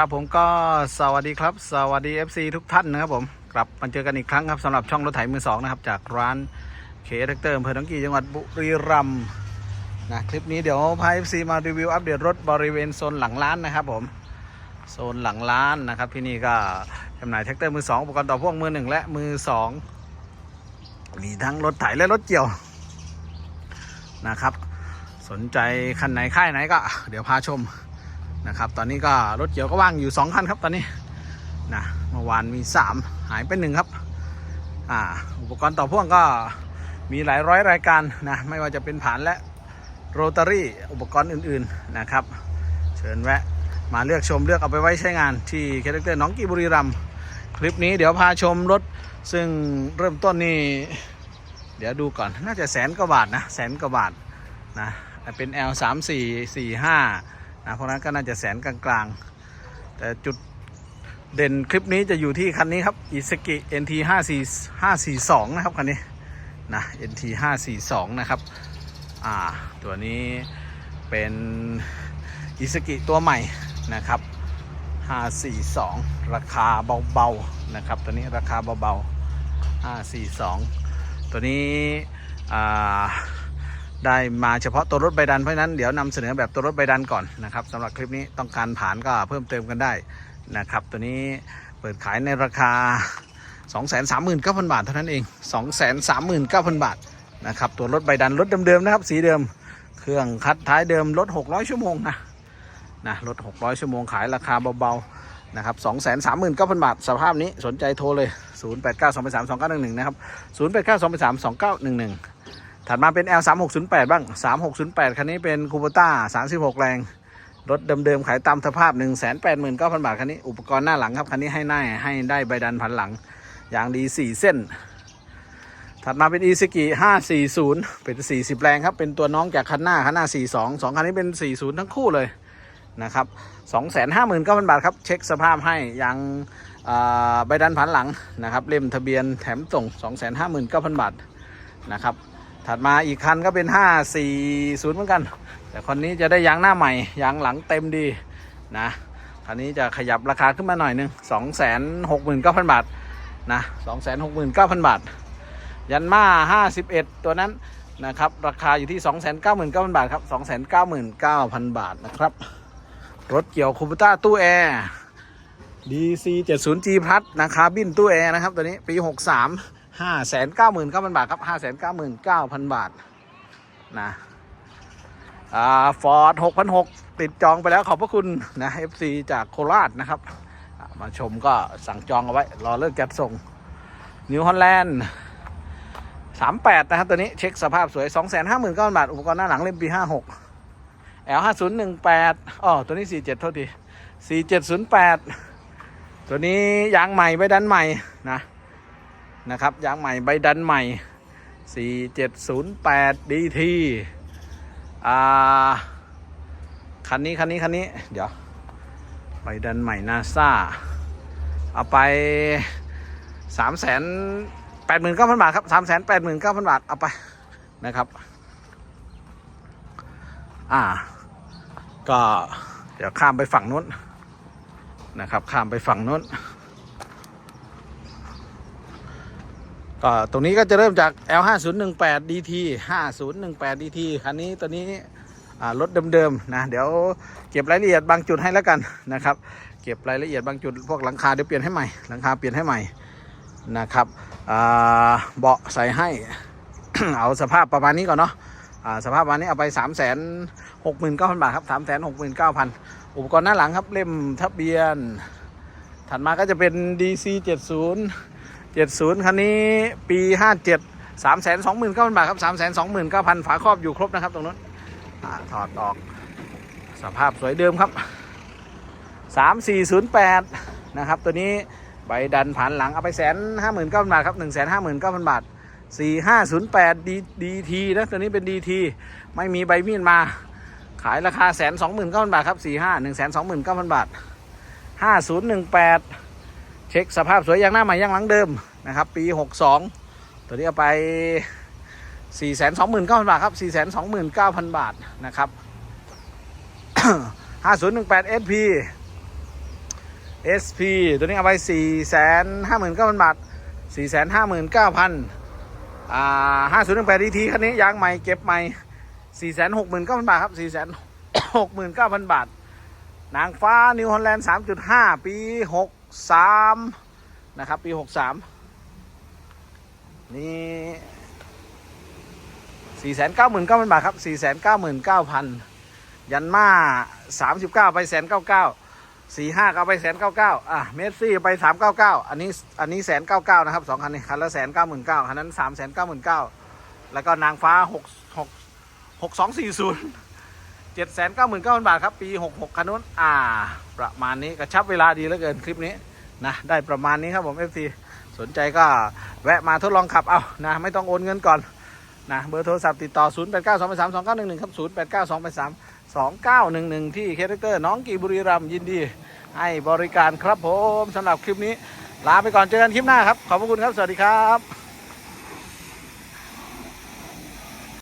ครับผมก็สวัสดีครับ สวัสดี FC ทุกท่านนะครับผมกลับมาเจอกันอีกครั้งครับสำหรับช่องรถไถมือสองนะครับ จากร้านเคแท็กเตอร์อำเภอหนองกี่จังหวัดบุรีรัมย์นะคลิปนี้เดี๋ยวพา FC มารีวิวอัปเดตรถบริเวณโซนหลังร้านนะครับผมโซนหลังร้านนะครับ ที่นี่ก็จำหน่ายแท็กเตอร์มือสองอุปกรณ์ต่อพ่วงมือหนึ่งและมือสองมีทั้งรถไถและรถเกี่ยวนะครับ สนใจคันไหนค่ายไหนก็ เดี๋ยวพาชม นะครับ ตอนนี้ก็รถเกี่ยวก็ว่างอยู่2คันครับตอนนี้นะเมื่อวานมี 3 หายไปหนึ่งครับอ่าอุปกรณ์ต่อพ่วงก็มีหลายร้อยรายการนะไม่ว่าจะเป็นผานและโรตารี่อุปกรณ์อื่นๆนะครับ เชิญแวะมาเลือกชมเลือกเอาไปไว้ใช้งานที่แคเตอร์น้องกีบุรีรัมคลิปนี้เดี๋ยวพาชมรถซึ่งเริ่มต้นนี่เดี๋ยวดูก่อนน่าจะแสนกว่าบาทนะแสนกว่าบาทนะเป็น L 3 4 4 5 นะเพราะนั้นก็น่าจะแสนกลางๆ แต่จุดเด่นคลิปนี้จะอยู่ที่คันนี้ครับอิสกิ NT 54 542 นะครับคันนี้นะ NT 542 นะครับ อ่า ตัวนี้เป็นอิสกิตัวใหม่นะครับ 542 ราคาเบาๆนะครับ ตัวนี้ราคาเบาๆ542 ตัวนี้อ่า ได้มาเฉพาะตัวรถใบดันเพราะนั้นเดี๋ยวนำเสนอแบบตัวรถใบดันก่อนนะครับสำหรับคลิปนี้ต้องการผ่านก็เพิ่มเติมกันได้นะครับ ตัวนี้เปิดขายในราคา 239,000 บาทเท่านั้นเอง 239,000 บาทนะครับตัวรถใบดันรถเดิมๆนะครับ สีเดิม เครื่องคัดท้ายเดิมรถ600 ชั่วโมงนะนะรถ600 ชั่วโมงขายราคาเบาๆนะครับ239,000 บาท สภาพนี้สนใจโทรเลย 0 8 9 2 3 2 9 1 1 นะครับ 0 8 9 2 3 2 9 1 1 ถัดมาเป็น L 3 6 0 8บ้าง 3608 คันนี้เป็นคูโบต้า36 แรง รถเดิมๆ ขายตามสภาพ 189,000 บาท คันนี้ อุปกรณ์หน้าหลังครับ คันนี้ให้หน้าให้ได้ใบดันพันหลัง อย่างดี 4 เส้น ถัดมาเป็น e s k i 540 เป็น 40 แรงครับ เป็นตัวน้องจากคันหน้า คันหน้า 42 2 คันนี้เป็น 40 ทั้งคู่เลยนะครับ259,000 บาทครับ เช็คสภาพให้ยังอ่าใบดันพันหลังนะครับ เล่มทะเบียนแถมส่ง 259,000 บาทนะครับ ถัดมาอีกคันก็เป็น 540 เหมือนกัน แต่คนนี้จะได้ยางหน้าใหม่ยางหลังเต็มดีนะคันนี้จะขยับราคาขึ้นมาหน่อยหนึง269,000 บาทนะ269,000 บาท ยันมา 51 ตัวนั้นนะครับ ราคาอยู่ที่ 299,000 บาทครับ 299,000 บาทนะครับ รถเกี่ยวคูปต้าตู้แอร์ DC 70G Plus นะคาบินตู้แอร์นะครับ ตัวนี้ปี 63 ห้าแสนเก้าหมื่นเก้าพันบาทครับห้าแสนเก้าหมื่นเก้าพันบาทนะอ่าฟอร์ดหกพันหกติดจองไปแล้วขอบพระคุณนะ FC จากโคราชนะครับ มาชมก็สั่งจองเอาไว้ รอเลิกจัดส่งนิวฮอลแลนด์สามแปดนะครับตัวนี้เช็คสภาพสวยสองแสนห้าหมื่นเก้าพันบาท อุปกรณ์หน้าหลังเล่มปีห้าหก L ห้าศูนย์หนึ่งแปดอ๋อตัวนี้สี่เจ็ดโทษทีสี่เจ็ดศูนย์แปดตัวนี้ยางใหม่ใบดันใหม่นะ นะครับยางใหม่ใบดันใหม่ 4708 DT อ่าคันนี้คันนี้คันนี้เดี๋ยวใบดันใหม่นาซาเอาไป 3 8 9 0 0 0 บาทครับ 3 8 9 0 0 0 บาท เอาไปนะครับอ่า ก็เดี๋ยวข้ามไปฝั่งนู้นนะครับ ข้ามไปฝั่งนู้น ก็ตรงนี้ก็จะเริ่มจาก L 5 0 1 8 DT 5 0 1 8 DT คันนี้ตัวนี้รถเดิมๆนะเดี๋ยวเก็บรายละเอียดบางจุดให้แล้วกันนะครับ เก็บรายละเอียดบางจุดพวกหลังคาเดี๋ยวเปลี่ยนให้ใหม่หลังคาเปลี่ยนให้ใหม่นะครับเบาะใส่ให้เอาสภาพประมาณนี้ก่อนเนาะสภาพประมาณนี้เอาไป 3 6 9 0 0 0 บาทครับ 3 6 9 0 0 0 อุปกรณ์หน้าหลังครับเล่มทะเบียน ถัดมาก็จะเป็น DC 70 70 คันนี้ปี 57 3 2 9 0 0 0บาทครับ 3 2 9 0 0 0 ฝาครอบอยู่ครบนะครับตรงนั้นอถอดออก สภาพสวยเดิมครับ 3408 นะครับ ตัวนี้ใบดันผ่านหลังเอาไปแสนห้าหมื่นเก้าพันบาทครับหนึ่งแสนห้าหมื่นเก้าพันบาท4508 D DT นย์แปดดีดีทีนะตัวนี้เป็น DT ไม่มีใบมีดมา ขายราคาแสนสองหมื่นเก้าพันบาทครับ45 1 2 9 0 0 0บาท5018 เช็คสภาพสวยยางหน้าใหม่ยางหลังเดิมนะครับ ปี 62 ตัวนี้เอาไป 429,000 บาทครับ 429,000 บาทนะครับ 5018 SP SP ตัวนี้เอาไปสี่แสนห้าหมื่นเก้าพันบาทสี่แสนห้าหมื่นเก้าพันอ่าห้าศูนย์หนึ่งแปดดีทีคันนี้ยางใหม่เก็บใหม่สี่แสนหกหมื่นเก้าพันบาทครับสี่แสนหกหมื่นเก้าพันบาท นางฟ้านิวฮอลแลนด์สามจุดห้าปีหก สามนะครับ ปีหกสามนี่สี่แสนเก้าหมื่นเก้าพันบาทครับสี่แสนเก้าหมื่นเก้าพันยันมาสามสิบเก้าไปแสนเก้าเก้าสี่ห้าก็เอาไปแสนเก้าเก้าอะเมสซี่ไปสามเก้าเก้าอันนี้อันนี้แสนเก้าเก้านะครับสองคันนี้คันละแสนเก้าหมื่นเก้าคันนั้นสามแสนเก้าหมื่นเก้าแล้วก็นางฟ้าหกหกหกสองสี่ศูนย์ เจ็ดแสนเก้าหมื่นเก้าพันบาทครับ ปีหกหกคันนู้นอ่า ประมาณนี้กระชับเวลาดีเหลือเกินคลิปนี้นะได้ประมาณนี้ครับผม FC สนใจก็แวะมาทดลองขับเอานะไม่ต้องโอนเงินก่อนนะเบอร์โทรศัพท์ติดต่อ 0 8 9 2 8 3 2 9 1 1 ครับ 0 8 9 2 8 3 2 9 1 1 ที่เคเตอร์ น้องกีบุรีรัมยินดี ให้บริการครับผมสำหรับคลิปนี้ ลาไปก่อนเจอกันคลิปหน้าครับ ขอบพระคุณครับ สวัสดีครับ